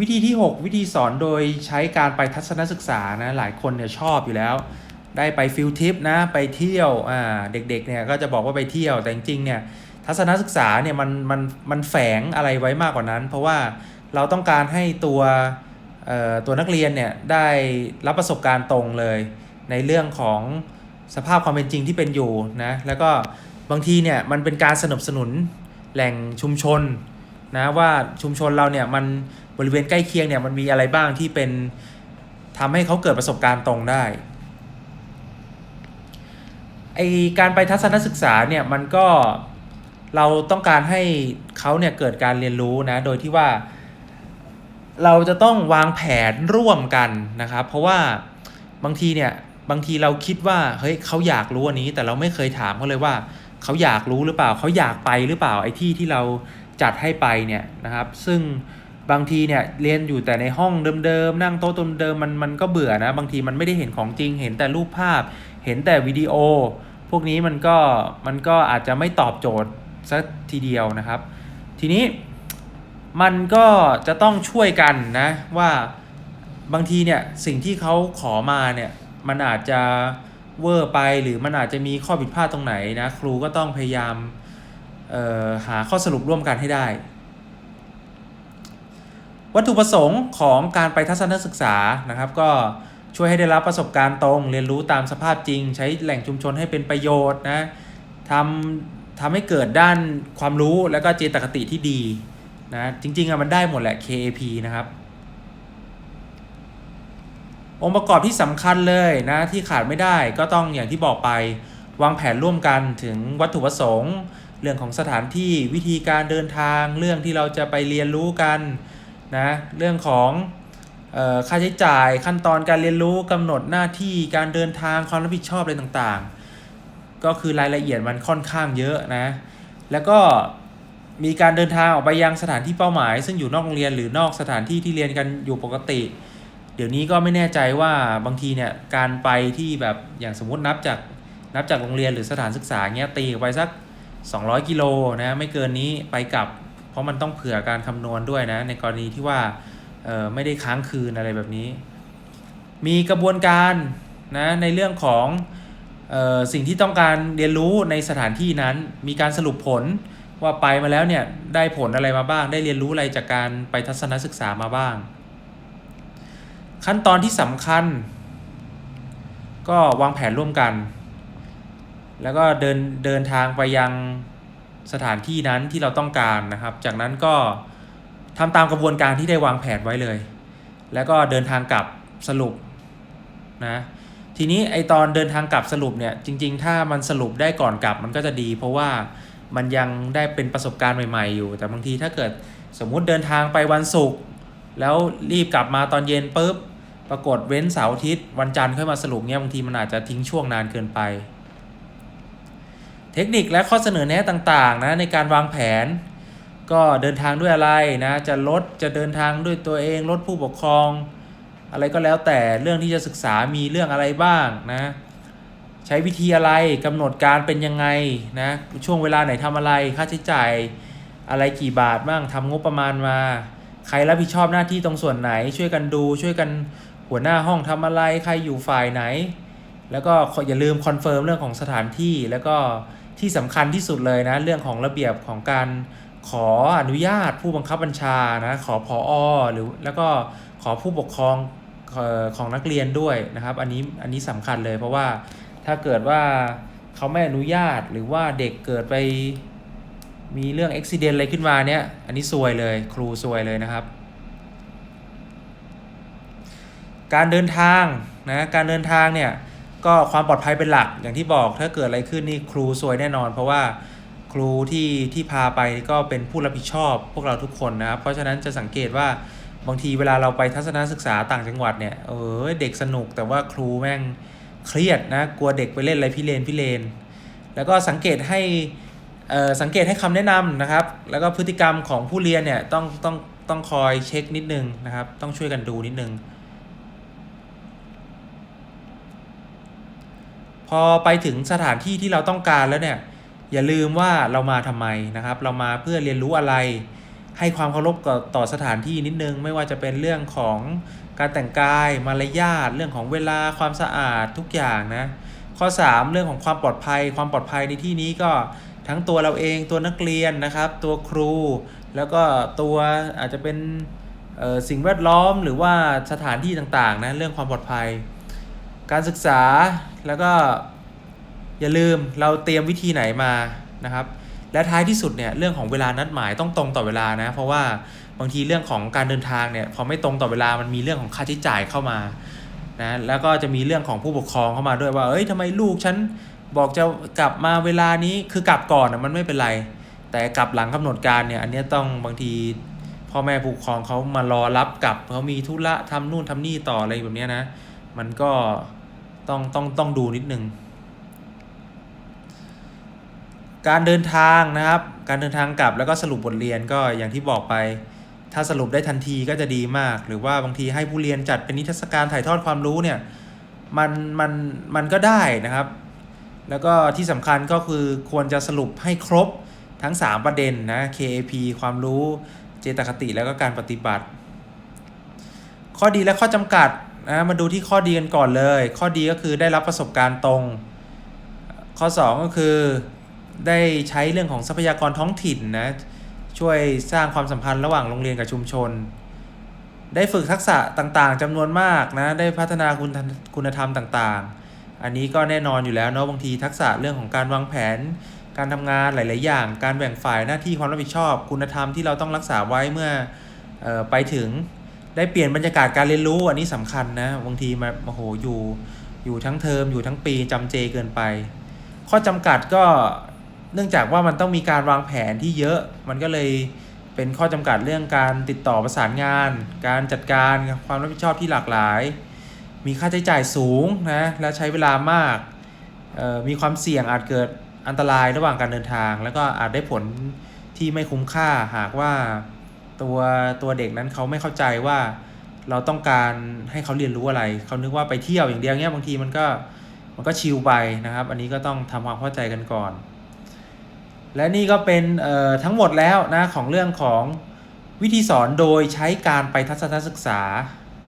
วิธีที่ 6 วิธีสอนโดยใช้การไปทัศนศึกษานะหลายคนเนี่ยชอบอยู่แล้ว ได้ไปฟิลทิปนะไปเที่ยวอ่าเด็กๆเนี่ยก็จะบอกว่าไปเที่ยวแต่จริงๆเนี่ยทัศนศึกษาเนี่ยมันมันมันแฝงอะไรไว้มากกว่านั้น เพราะว่าเราต้องการให้ตัวเอ่อตัวนักเรียนเนี่ยได้รับประสบการณ์ตรงเลย ในเรื่องของสภาพความเป็นจริงที่เป็นอยู่นะแล้วก็บางทีเนี่ยมันเป็นการสนับสนุนแหล่งชุมชน นะว่าชุมชนเราเนี่ยมันบริเวณใกล้เคียงเนี่ยมันมีอะไรบ้างที่เป็นทำให้เขาเกิดประสบการณ์ตรงได้ไอการไปทัศนศึกษาเนี่ยมันก็เราต้องการให้เขาเนี่ยเกิดการเรียนรู้นะโดยที่ว่าเราจะต้องวางแผนร่วมกันนะครับ เพราะว่าบางทีเนี่ยบางทีเราคิดว่าเฮ้ยเขาอยากรู้อันนี้ แต่เราไม่เคยถามเขาเลยว่าเขาอยากรู้หรือเปล่าเขาอยากไปหรือเปล่าไอ้ที่ที่เรา จัดให้ไปเนี่ยนะครับ ซึ่งบางทีเนี่ยเรียนอยู่แต่ในห้องเดิมๆนั่งโต๊ะเดิมๆมันมันก็เบื่อนะ บางทีมันไม่ได้เห็นของจริง เห็นแต่รูปภาพ เห็นแต่วิดีโอ พวกนี้มันก็มันก็อาจจะไม่ตอบโจทย์สักทีเดียวนะครับ ทีนี้มันก็จะต้องช่วยกันนะว่าบางทีเนี่ยสิ่งที่เขาขอมาเนี่ยมันอาจจะเวอร์ไปหรือมันอาจจะมีข้อผิดพลาดตรงไหนนะครูก็ต้องพยายาม หาข้อสรุปร่วมกันให้ได้ วัตถุประสงค์ของการไปทัศนศึกษานะครับ ก็ช่วยให้ได้รับประสบการณ์ตรง เรียนรู้ตามสภาพจริง ใช้แหล่งชุมชนให้เป็นประโยชน์นะทำทำให้เกิดด้านความรู้แล้วก็เจตคติที่ดีนะจริงๆอะมันได้หมดแหละ KAP นะครับ องค์ประกอบที่สำคัญเลยนะที่ขาดไม่ได้ก็ต้องอย่างที่บอกไป วางแผนร่วมกันถึงวัตถุประสงค์ เรื่องของสถานที่วิธีการเดินทาง เรื่องที่เราจะไปเรียนรู้กันนะเรื่องของออค่าใช้จ่ายขั้นตอนการเรียนรู้กำหนดหน้าที่การเดินทางความรับผิดชอบอะไรต่างๆ ก็คือรายละเอียดมันค่อนข้างเยอะนะแล้วก็มีการเดินทางออกไปยังสถานที่เป้าหมาย ซึ่งอยู่นอกโรงเรียนหรือนอกสถานที่ที่เรียนกันอยู่ปกติ เดี๋ยวนี้ก็ไม่แน่ใจว่าบางทีเนี่ยการไปที่แบบอย่างสมมตินับจากนับจากโรงเรียนหรือสถานศึกษาเงี้ยตีไปสัก 200 กิโลนะไม่เกินนี้ไปกลับ เพราะมันต้องเผื่อการคำนวณด้วยนะ ในกรณีที่ว่าไม่ได้ค้างคืนอะไรแบบนี้ มีกระบวนการนะในเรื่องของออสิ่งที่ต้องการเรียนรู้ในสถานที่นั้น มีการสรุปผลว่าไปมาแล้วเนี่ยได้ผลอะไรมาบ้าง ได้เรียนรู้อะไรจากการไปทัศนศึกษามาบ้าง ขั้นตอนที่สำคัญ ก็วางแผนร่วมกัน แล้วก็เดินเดินทางไปยังสถานที่นั้นที่เราต้องการนะครับ จากนั้นก็ทำตามกระบวนการที่ได้วางแผนไว้เลย แล้วก็เดินทางกลับสรุปนะทีนี้ไอตอนเดินทางกลับสรุปเนี่ยจริง ๆ ถ้ามันสรุปได้ก่อนกลับมันก็จะดี เพราะว่ามันยังได้เป็นประสบการณ์ใหม่ ๆ อยู่ แต่บางทีถ้าเกิดสมมุติเดินทางไปวันศุกร์แล้วรีบกลับมาตอนเย็นปุ๊บปรากฏเว้นเสาร์อาทิตย์วันจันทร์ค่อยมาสรุปเนี่ยบางทีมันอาจจะทิ้งช่วงนานเกินไป ทคนิคและข้อเสนอแนะต่างๆนะในการวางแผน ก็เดินทางด้วยอะไรนะจะลดจะเดินทางด้วยตัวเองลดผู้ปกครอง อะไรก็แล้วแต่เรื่องที่จะศึกษามีเรื่องอะไรบ้างนะใช้วิธีอะไรกำหนดการเป็นยังไงนะช่วงเวลาไหนทำอะไรค่าใช้จ่ายอะไรกี่บาทบ้างทำงบประมาณมา ใครรับผิดชอบหน้าที่ตรงส่วนไหนช่วยกันดู ช่วยกันหัวหน้าห้องทำอะไรใครอยู่ฝ่ายไหน แล้วก็อย่าลืมคอนเฟิร์มเรื่องของสถานที่แล้วก็ ที่สำคัญที่สุดเลยนะ เรื่องของระเบียบของการขออนุญาตผู้บังคับบัญชานะขอพออหรือแล้วก็ขอผู้ปกครองออของนักเรียนด้วยนะครับ อันนี้อันนี้สำคัญเลย เพราะว่าถ้าเกิดว่าเขาไม่อนุญาตหรือว่าเด็กเกิดไปมีเรื่องอุบิเหตุอะไรขึ้นมาเนี่ยอันนี้ซวยเลยครูซวยเลยนะครับ การเดินทางนะการเดินทางเนี่ย ก็ความปลอดภัยเป็นหลักอย่างที่บอกถ้าเกิดอะไรขึ้นนี่ครูซวยแน่นอน เพราะว่าครูที่ที่พาไปก็เป็นผู้รับผิดชอบพวกเราทุกคนนะครับเพราะฉะนั้นจะสังเกตว่าบางทีเวลาเราไปทัศนศึกษาต่างจังหวัดเนี่ยเออเด็กสนุกแต่ว่าครูแม่งเครียดนะกลัวเด็กไปเล่นอะไรพี่เลนพี่เลน แล้วก็สังเกตให้สังเกตให้คำแนะนำนะครับ แล้วก็พฤติกรรมของผู้เรียนเนี่ยต้องต้องต้องคอยเช็คนิดนึงนะครับ ต้องช่วยกันดูนิดนึง พอไปถึงสถานที่ที่เราต้องการแล้วเนี่ยอย่าลืมว่าเรามาทำไมนะครับ เรามาเพื่อเรียนรู้อะไร ให้ความเคารพต่อสถานที่นิดนึง ไม่ว่าจะเป็นเรื่องของการแต่งกายมารยาทเรื่องของเวลาความสะอาดทุกอย่างนะข้อ 3 เรื่องของความปลอดภัย ความปลอดภัยในที่นี้ก็ทั้งตัวเราเองตัวนักเรียนนะครับ ตัวครู แล้วก็ตัวอาจจะเป็นสิ่งแวดล้อมหรือว่าสถานที่ต่างๆนะเรื่องความปลอดภัย การศึกษาแล้วก็อย่าลืมเราเตรียมวิธีไหนมานะครับ และท้ายที่สุดเนี่ยเรื่องของเวลานัดหมายต้องตรงต่อเวลานะ เพราะว่าบางทีเรื่องของการเดินทางเนี่ยพอไม่ตรงต่อเวลามันมีเรื่องของค่าใช้จ่ายเข้ามานะแล้วก็จะมีเรื่องของผู้ปกครองเข้ามาด้วยว่าเอ้ยทำไมลูกฉันบอกจะกลับมาเวลานี้คือกลับก่อนนะมันไม่เป็นไร แต่กลับหลังกำหนดการเนี่ยอันนี้ต้องบางทีพ่อแม่ผู้ปกครองเขามารอรับกลับเขามีธุระทำนู่นทำนี่ต่ออะไรแบบนี้นะ มันก็ ต้องต้องต้องดูนิดนึง การเดินทางนะครับ การเดินทางกลับแล้วก็สรุปบทเรียนก็อย่างที่บอกไป ถ้าสรุปได้ทันทีก็จะดีมาก หรือว่าบางทีให้ผู้เรียนจัดเป็นนิทรรศการถ่ายทอดความรู้เนี่ยมันมันมันก็ได้นะครับ แล้วก็ที่สำคัญก็คือควรจะสรุปให้ครบทั้ง 3 ประเด็นนะ KAP ความรู้ เจตคติแล้วก็การปฏิบัติ ข้อดีและข้อจำกัด นะมาดูที่ข้อดีกันก่อนเลย ข้อดีก็คือได้รับประสบการณ์ตรง ข้อ 2 ก็คือได้ใช้เรื่องของทรัพยากรท้องถิ่นนะช่วยสร้างความสัมพันธ์ระหว่างโรงเรียนกับชุมชน ได้ฝึกทักษะต่างๆจำนวนมากนะได้พัฒนาคุณคุณธรรมต่างๆ อันนี้ก็แน่นอนอยู่แล้วเนาะบางทีทักษะเรื่องของการวางแผน การทำงานหลาย ๆ อย่าง การแบ่งฝ่ายหน้าที่ความรับผิดชอบ คุณธรรมที่เราต้องรักษาไว้เมื่อออไปถึง ได้เปลี่ยนบรรยากาศการเรียนรู้อันนี้สำคัญนะบางทีมาโอ้โหอยู่อยู่ทั้งเทอมอยู่ทั้งปีจำเจเกินไป ข้อจำกัดก็เนื่องจากว่ามันต้องมีการวางแผนที่เยอะ มันก็เลยเป็นข้อจำกัดเรื่องการติดต่อประสานงาน การจัดการความรับผิดชอบที่หลากหลาย มีค่าใช้จ่ายสูงนะและใช้เวลามากมีความเสี่ยงอาจเกิดอันตรายระหว่างการเดินทาง แล้วก็อาจได้ผลที่ไม่คุ้มค่าหากว่า ตัวตัวเด็กนั้นเขาไม่เข้าใจว่าเราต้องการให้เขาเรียนรู้อะไร เขานึกว่าไปเที่ยวอย่างเดียวเนี้ยบางทีมันก็มันก็ชิลไปนะครับ อันนี้ก็ต้องทำความเข้าใจกันก่อน และนี่ก็เป็นเอ่อทั้งหมดแล้วนะของเรื่องของวิธีสอนโดยใช้การไปทัศนศึกษา